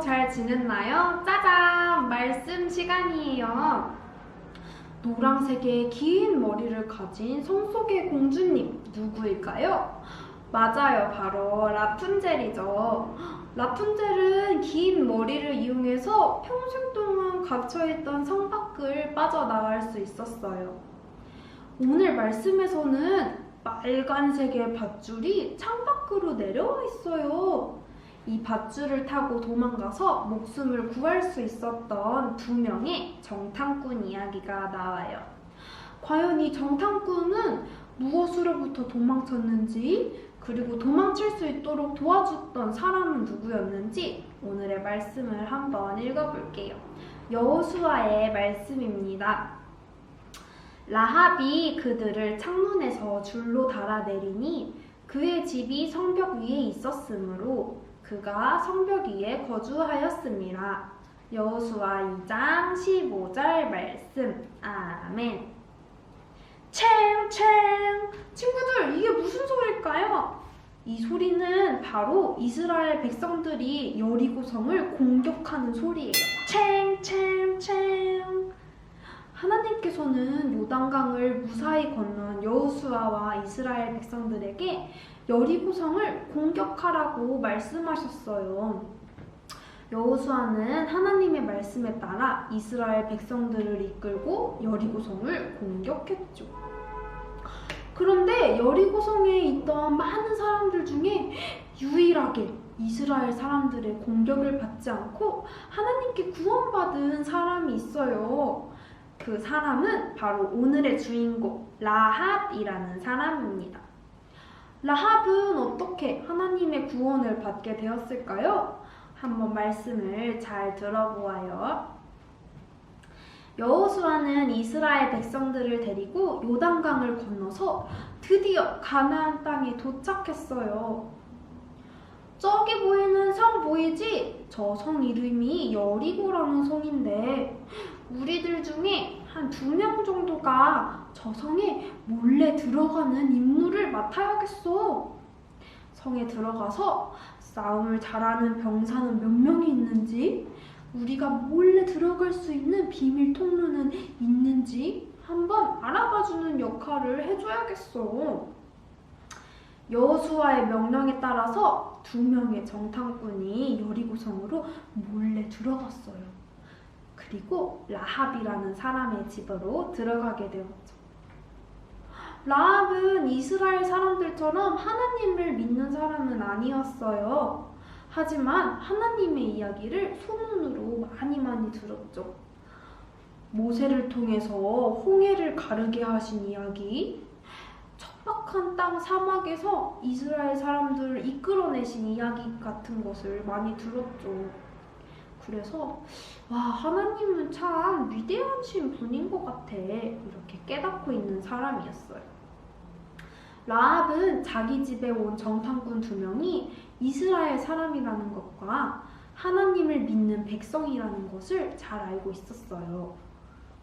잘 지냈나요? 짜잔! 말씀 시간이에요. 노란색의 긴 머리를 가진 성 속의 공주님 누구일까요? 맞아요. 바로 라푼젤이죠. 라푼젤은 긴 머리를 이용해서 평생 동안 갇혀있던 성 밖을 빠져나갈 수 있었어요. 오늘 말씀에서는 빨간색의 밧줄이 창 밖으로 내려와 있어요. 이 밧줄을 타고 도망가서 목숨을 구할 수 있었던 두 명의 정탐꾼 이야기가 나와요. 과연 이 정탐꾼은 무엇으로부터 도망쳤는지, 그리고 도망칠 수 있도록 도와줬던 사람은 누구였는지 오늘의 말씀을 한번 읽어볼게요. 여호수아의 말씀입니다. 라합이 그들을 창문에서 줄로 달아내리니 그의 집이 성벽 위에 있었으므로 그가 성벽 위에 거주하였습니다. 여호수아 2장 15절 말씀. 아멘. 챙챙! 친구들, 이게 무슨 소리일까요? 이 소리는 바로 이스라엘 백성들이 여리고성을 공격하는 소리예요. 챙챙챙! 하나님께서는 요단강을 무사히 건넌 여호수아와 이스라엘 백성들에게 여리고성을 공격하라고 말씀하셨어요. 여호수아는 하나님의 말씀에 따라 이스라엘 백성들을 이끌고 여리고성을 공격했죠. 그런데 여리고성에 있던 많은 사람들 중에 유일하게 이스라엘 사람들의 공격을 받지 않고 하나님께 구원받은 사람이 있어요. 그 사람은 바로 오늘의 주인공 라합이라는 사람입니다. 라합은 어떻게 하나님의 구원을 받게 되었을까요? 한번 말씀을 잘 들어보아요. 여호수아는 이스라엘 백성들을 데리고 요단강을 건너서 드디어 가나안 땅에 도착했어요. 저기 보이는 성 보이지? 저 성 이름이 여리고라는 성인데 우리들 중에 한 두 명 정도가 저 성에 몰래 들어가는 임무를 맡아야겠어. 성에 들어가서 싸움을 잘하는 병사는 몇 명이 있는지, 우리가 몰래 들어갈 수 있는 비밀 통로는 있는지 한번 알아봐주는 역할을 해줘야겠어. 여호수아의 명령에 따라서 두 명의 정탐꾼이 여리고성으로 몰래 들어갔어요. 그리고 라합이라는 사람의 집으로 들어가게 되었죠. 라합은 이스라엘 사람들처럼 하나님을 믿는 사람은 아니었어요. 하지만 하나님의 이야기를 소문으로 많이 많이 들었죠. 모세를 통해서 홍해를 가르게 하신 이야기, 척박한 땅 사막에서 이스라엘 사람들을 이끌어내신 이야기 같은 것을 많이 들었죠. 그래서 와 하나님은 참 위대하신 분인 것 같아 이렇게 깨닫고 있는 사람이었어요. 라합은 자기 집에 온 정탐꾼 두 명이 이스라엘 사람이라는 것과 하나님을 믿는 백성이라는 것을 잘 알고 있었어요.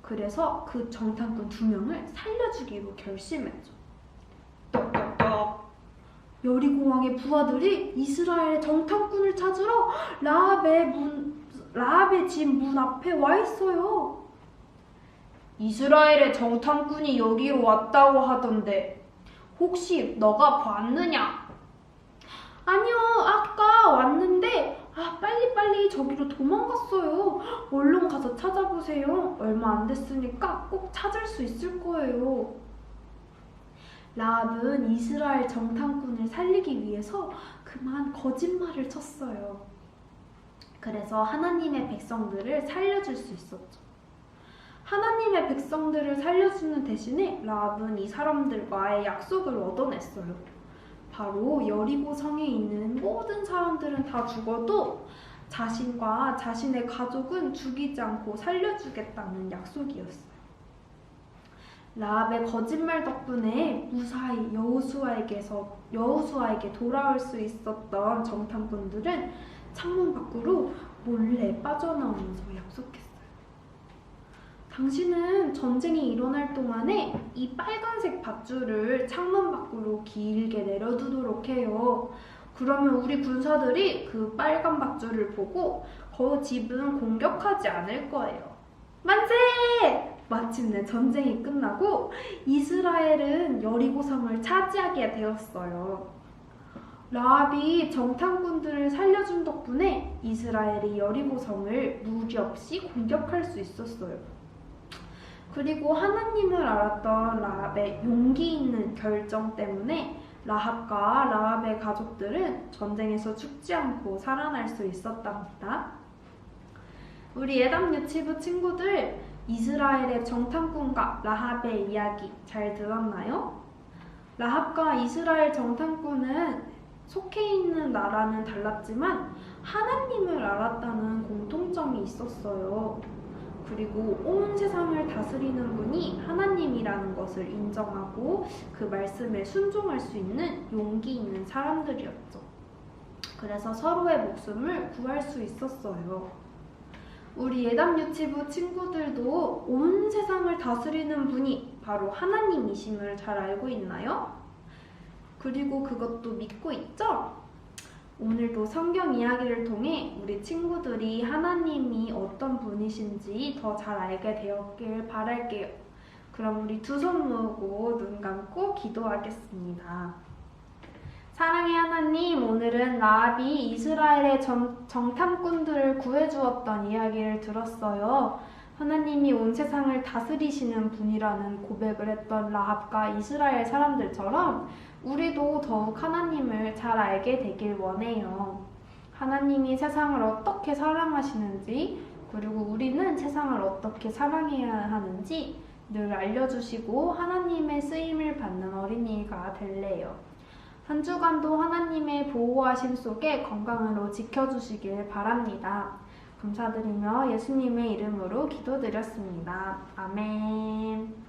그래서 그 정탐꾼 두 명을 살려주기로 결심했죠. 똑똑똑. 여리고 왕의 부하들이 이스라엘 정탐꾼을 찾으러 라합의 문 라합의 집 문 앞에 와 있어요. 이스라엘의 정탐꾼이 여기로 왔다고 하던데 혹시 너가 봤느냐? 아니요, 아까 왔는데 아 빨리빨리 저기로 도망갔어요. 얼른 가서 찾아보세요. 얼마 안 됐으니까 꼭 찾을 수 있을 거예요. 라합은 이스라엘 정탐꾼을 살리기 위해서 그만 거짓말을 쳤어요. 그래서 하나님의 백성들을 살려줄 수 있었죠. 하나님의 백성들을 살려주는 대신에 라합은 이 사람들과의 약속을 얻어냈어요. 바로 여리고 성에 있는 모든 사람들은 다 죽어도 자신과 자신의 가족은 죽이지 않고 살려주겠다는 약속이었어요. 라합의 거짓말 덕분에 무사히 여호수아에게서 여호수아에게 돌아올 수 있었던 정탐꾼들은 창문 밖으로 몰래 빠져나오면서 약속했어요. 당신은 전쟁이 일어날 동안에 이 빨간색 밧줄을 창문 밖으로 길게 내려두도록 해요. 그러면 우리 군사들이 그 빨간 밧줄을 보고 그 집은 공격하지 않을 거예요. 만세! 마침내 전쟁이 끝나고 이스라엘은 여리고성을 차지하게 되었어요. 라합이 정탐꾼들을 살려준 덕분에 이스라엘이 여리고성을 무리 없이 공격할 수 있었어요. 그리고 하나님을 알았던 라합의 용기 있는 결정 때문에 라합과 라합의 가족들은 전쟁에서 죽지 않고 살아날 수 있었답니다. 우리 예담 유치부 친구들 이스라엘의 정탐꾼과 라합의 이야기 잘 들었나요? 라합과 이스라엘 정탐꾼은 속해 있는 나라는 달랐지만 하나님을 알았다는 공통점이 있었어요. 그리고 온 세상을 다스리는 분이 하나님이라는 것을 인정하고 그 말씀에 순종할 수 있는 용기 있는 사람들이었죠. 그래서 서로의 목숨을 구할 수 있었어요. 우리 예담 유치부 친구들도 온 세상을 다스리는 분이 바로 하나님이심을 잘 알고 있나요? 그리고 그것도 믿고 있죠? 오늘도 성경 이야기를 통해 우리 친구들이 하나님이 어떤 분이신지 더 잘 알게 되었길 바랄게요. 그럼 우리 두 손 모으고 눈 감고 기도하겠습니다. 사랑의 하나님, 오늘은 라합이 이스라엘의 정, 정탐꾼들을 구해주었던 이야기를 들었어요. 하나님이 온 세상을 다스리시는 분이라는 고백을 했던 라합과 이스라엘 사람들처럼 우리도 더욱 하나님을 잘 알게 되길 원해요. 하나님이 세상을 어떻게 사랑하시는지, 그리고 우리는 세상을 어떻게 사랑해야 하는지 늘 알려주시고 하나님의 쓰임을 받는 어린이가 될래요. 한 주간도 하나님의 보호하심 속에 건강으로 지켜주시길 바랍니다. 감사드리며 예수님의 이름으로 기도드렸습니다. 아멘.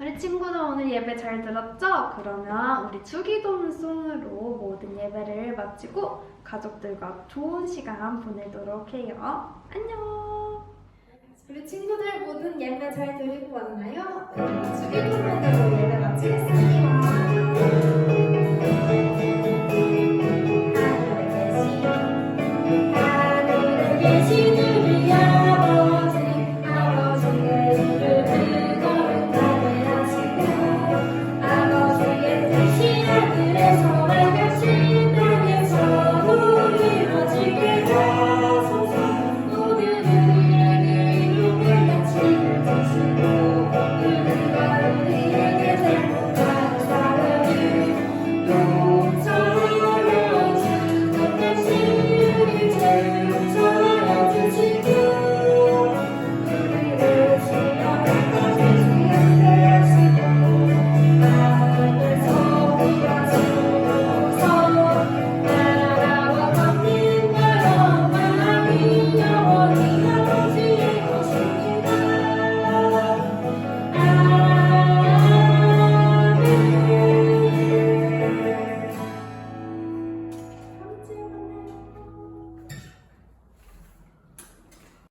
우리 친구들 오늘 예배 잘 들었죠? 그러면 우리 주기도문송으로 모든 예배를 마치고 가족들과 좋은 시간 보내도록 해요. 안녕. 우리 친구들 모든 예배 잘 드리고 왔나요? 네, 주기도문으로 예배 마치겠습니다.